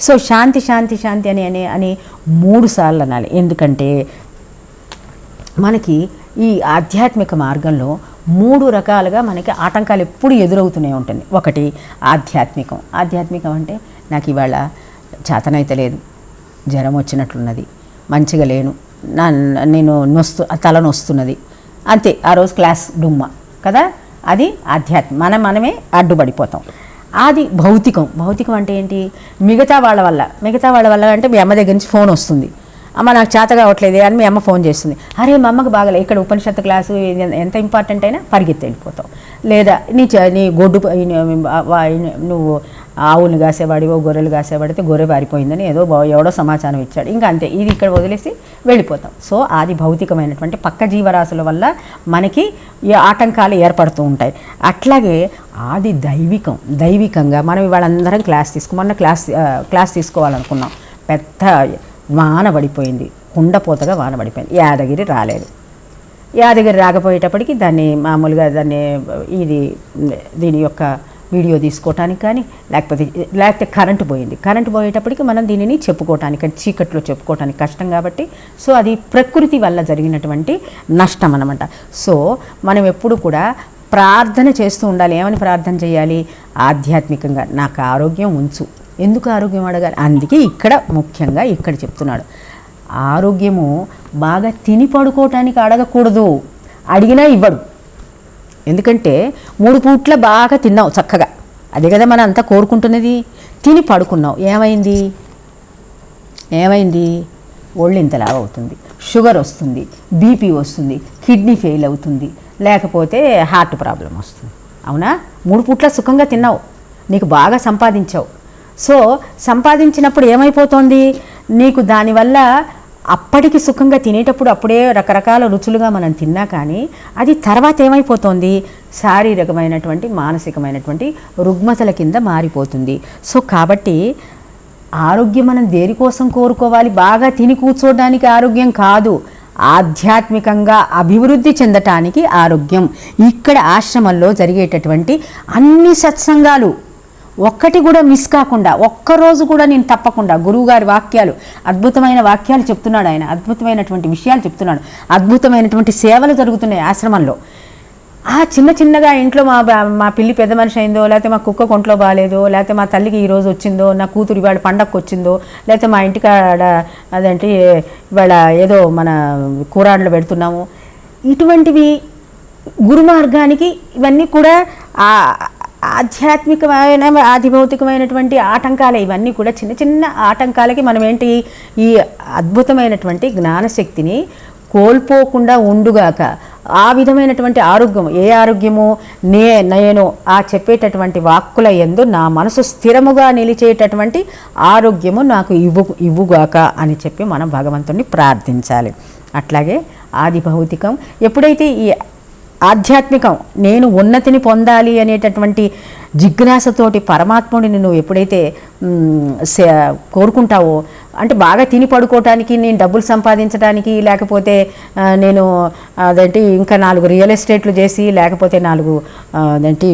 So శాంతి శాంతి శాంతి అని అని అని మూడు సార్లు అనాలి. ఎందుకంటే మనకి ఈ ఆధ్యాత్మిక మార్గంలో మూడు రకాలుగా మనకి ఆటంకాలు ఎప్పుడు ఎదురవుతూనే ఉంటుంది. ఒకటి ఆధ్యాత్మికం. ఆధ్యాత్మికం అంటే నాకు ఇవాళ చేతనైతే లేదు జ్వరం వచ్చినట్లున్నది మంచిగా లేను నా నేను నొస్తు తల నొస్తున్నది అంతే. ఆ రోజు క్లాస్ డుమ్మ కదా? అది ఆధ్యాత్మిక మనం మనమే అడ్డుపడిపోతాం. అది భౌతికం. భౌతికం అంటే ఏంటి? మిగతా వాళ్ళ వల్ల. మిగతా వాళ్ళ వల్ల అంటే మీ అమ్మ దగ్గర నుంచి ఫోన్ వస్తుంది. అమ్మ నాకు చేత కావట్లేదు అని మీ అమ్మ ఫోన్ చేస్తుంది. అరే మా అమ్మకి బాగలే. ఇక్కడ ఉపనిషత్తు క్లాసు ఎంత ఇంపార్టెంట్ అయినా పరిగెత్తి వెళ్ళిపోతావు. లేదా నీ చ- నీ గొడ్డు నువ్వు ఆవులు కాసేవాడివో గొర్రెలు కాసేవాడితే గొర్రె పారిపోయిందని ఏదో ఎవడో సమాచారం ఇచ్చాడు. ఇంకా అంతే ఇది ఇక్కడ వదిలేసి వెళ్ళిపోతాం. సో అది భౌతికమైనటువంటి పక్క జీవరాశుల వల్ల మనకి ఈ ఆటంకాలు ఏర్పడుతూ ఉంటాయి. అట్లాగే ఆది దైవికం దైవికంగా మనం ఇవాళ క్లాస్ తీసుకు మొన్న క్లాస్ క్లాస్ తీసుకోవాలనుకున్నాం. పెద్ద వాన పడిపోయింది కుండపోతగా వాన పడిపోయింది. యాదగిరి రాలేదు. యాదగిరి రాకపోయేటప్పటికి దాన్ని మామూలుగా దాన్ని ఇది దీని యొక్క వీడియో తీసుకోవటానికి కానీ లేకపోతే లేకపోతే కరెంటు పోయింది. కరెంటు పోయేటప్పటికి మనం దీనిని చెప్పుకోవటానికి చీకట్లో చెప్పుకోవటానికి కష్టం కాబట్టి సో అది ప్రకృతి వల్ల జరిగినటువంటి నష్టం అనమాట సో మనం ఎప్పుడు కూడా ప్రార్థన చేస్తూ ఉండాలి. ఏమని ప్రార్థన చేయాలి? ఆధ్యాత్మికంగా. నాకు ఆరోగ్యం ఉంచు. ఎందుకు ఆరోగ్యం అడగాలి? అందుకే ఇక్కడ ముఖ్యంగా ఇక్కడ చెప్తున్నాడు. ఆరోగ్యము బాగా తిని పడుకోవటానికి అడగకూడదు. అడిగినా ఇవ్వడు. ఎందుకంటే మూడు పూట్ల బాగా తిన్నావు చక్కగా. అదే కదా మనం అంతా కోరుకుంటున్నది? తిని పడుకున్నావు. ఏమైంది? ఏమైంది? ఒళ్ళు ఇంతలా అవుతుంది. షుగర్ వస్తుంది. బీపీ వస్తుంది. కిడ్నీ ఫెయిల్ అవుతుంది. లేకపోతే హార్ట్ ప్రాబ్లం వస్తుంది. అవునా? మూడు పూట్ల సుఖంగా తిన్నావు. నీకు బాగా సంపాదించావు. సో సంపాదించినప్పుడు ఏమైపోతుంది? నీకు దానివల్ల అప్పటికి సుఖంగా తినేటప్పుడు అప్పుడే రకరకాల రుచులుగా మనం తిన్నా కానీ అది తర్వాత ఏమైపోతుంది? శారీరకమైనటువంటి మానసికమైనటువంటి రుగ్మతల కింద మారిపోతుంది. సో కాబట్టి ఆరోగ్యం మనం దేనికోసం కోరుకోవాలి? బాగా తిని కూర్చోవడానికి ఆరోగ్యం కాదు. ఆధ్యాత్మికంగా అభివృద్ధి చెందటానికి ఆరోగ్యం. ఇక్కడ ఆశ్రమంలో జరిగేటటువంటి అన్ని సత్సంగాలు ఒక్కటి కూడా మిస్ కాకుండా ఒక్కరోజు కూడా నేను తప్పకుండా గురువుగారి వాక్యాలు అద్భుతమైన వాక్యాలు చెప్తున్నాడు ఆయన అద్భుతమైనటువంటి విషయాలు చెప్తున్నాడు అద్భుతమైనటువంటి సేవలు జరుగుతున్నాయి ఆశ్రమంలో. ఆ చిన్న చిన్నగా ఇంట్లో మా బా- మా పిల్లి పెద్ద మనిషి అయిందో లేకపోతే మా కుక్క కొంట్లో బాగాలేదో లేకపోతే మా తల్లికి ఈరోజు వచ్చిందో నా కూతురు ఇవాళ పండగకు వచ్చిందో లేకపోతే మా ఇంటికాడ అదేంటి ఇవాళ ఏదో మన కూరాళ్ళు పెడుతున్నాము. ఇటువంటివి గురు మార్గానికి ఇవన్నీ కూడా ఆధ్యాత్మికమైన ఆధిభౌతికమైనటువంటి ఆటంకాలు. ఇవన్నీ కూడా చిన్న చిన్న ఆటంకాలకి మనం ఏంటి ఈ అద్భుతమైనటువంటి జ్ఞానశక్తిని కోల్పోకుండా ఉండుగాక ఆ విధమైనటువంటి ఆరోగ్యం ఏ ఆరోగ్యము నే నేను ఆ చెప్పేటటువంటి వాక్కుల ఎందు నా మనసు స్థిరముగా నిలిచేటటువంటి ఆరోగ్యము నాకు ఇవ్వు ఇవ్వుగాక అని చెప్పి మనం భగవంతుణ్ణి ప్రార్థించాలి. అట్లాగే ఆది భౌతికం ఎప్పుడైతే ఈ ఆధ్యాత్మికం నేను ఉన్నతిని పొందాలి అనేటటువంటి జిజ్ఞాసతోటి పరమాత్ముడిని నువ్వు ఎప్పుడైతే సే- కోరుకుంటావో అంటే బాగా తిని పడుకోవటానికి నేను డబ్బులు సంపాదించడానికి లేకపోతే నేను అదేంటి ఇంకా నాలుగు రియల్ ఎస్టేట్లు చేసి లేకపోతే నాలుగు అదేంటి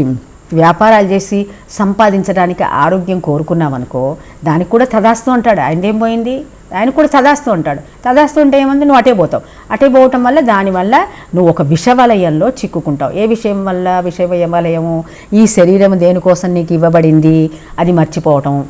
వ్యాపారాలు చేసి సంపాదించడానికి ఆరోగ్యం కోరుకున్నావనుకో దానికి కూడా తదాస్తూ అంటాడు. ఆయనదేం పోయింది? ఆయన కూడా చదాస్తూ ఉంటాడు చదాస్తూ ఉంటే ఏమంది? నువ్వు అటే పోతావు. అటే పోవటం వల్ల దానివల్ల నువ్వు ఒక విషవలయంలో చిక్కుకుంటావు. ఏ విషయం వల్ల? విషవలయము ఈ శరీరం దేనికోసం నీకు ఇవ్వబడింది? అది మర్చిపోవటం.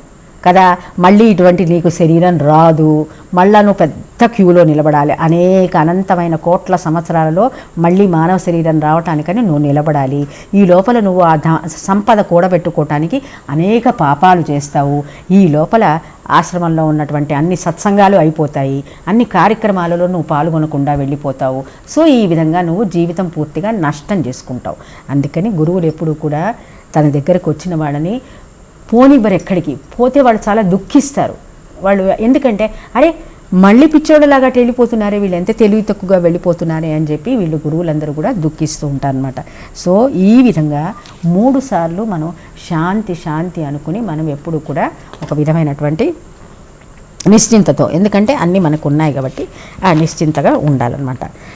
కదా? మళ్ళీ ఇటువంటి నీకు శరీరం రాదు. మళ్ళా నువ్వు పెద్ద క్యూలో నిలబడాలి. అనేక అనంతమైన కోట్ల సంవత్సరాలలో మళ్ళీ మానవ శరీరం రావటానికని నువ్వు నిలబడాలి. ఈ లోపల నువ్వు ఆ సంపద కూడబెట్టుకోవటానికి అనేక పాపాలు చేస్తావు. ఈ లోపల ఆశ్రమంలో ఉన్నటువంటి అన్ని సత్సంగాలు అయిపోతాయి. అన్ని కార్యక్రమాలలో నువ్వు పాల్గొనకుండా వెళ్ళిపోతావు. సో ఈ విధంగా నువ్వు జీవితం పూర్తిగా నష్టం చేసుకుంటావు. అందుకని గురువులు ఎప్పుడూ కూడా తన దగ్గరకు వచ్చిన వాళ్ళని పోనివ్వరు ఎక్కడికి పోతే వాళ్ళు చాలా దుఃఖిస్తారు. వాళ్ళు ఎందుకంటే అరే మళ్ళీ పిచ్చోడలాగా వెళ్ళిపోతున్నారే వీళ్ళు ఎంత తెలివి తక్కువగా వెళ్ళిపోతున్నారే అని చెప్పి వీళ్ళు గురువులందరూ కూడా దుఃఖిస్తూ ఉంటారనమాట సో ఈ విధంగా మూడు సార్లు మనం శాంతి శాంతి అనుకుని మనం ఎప్పుడు కూడా ఒక విధమైనటువంటి నిశ్చింతతో ఎందుకంటే అన్నీ మనకు ఉన్నాయి కాబట్టి ఆ నిశ్చింతగా ఉండాలన్నమాట.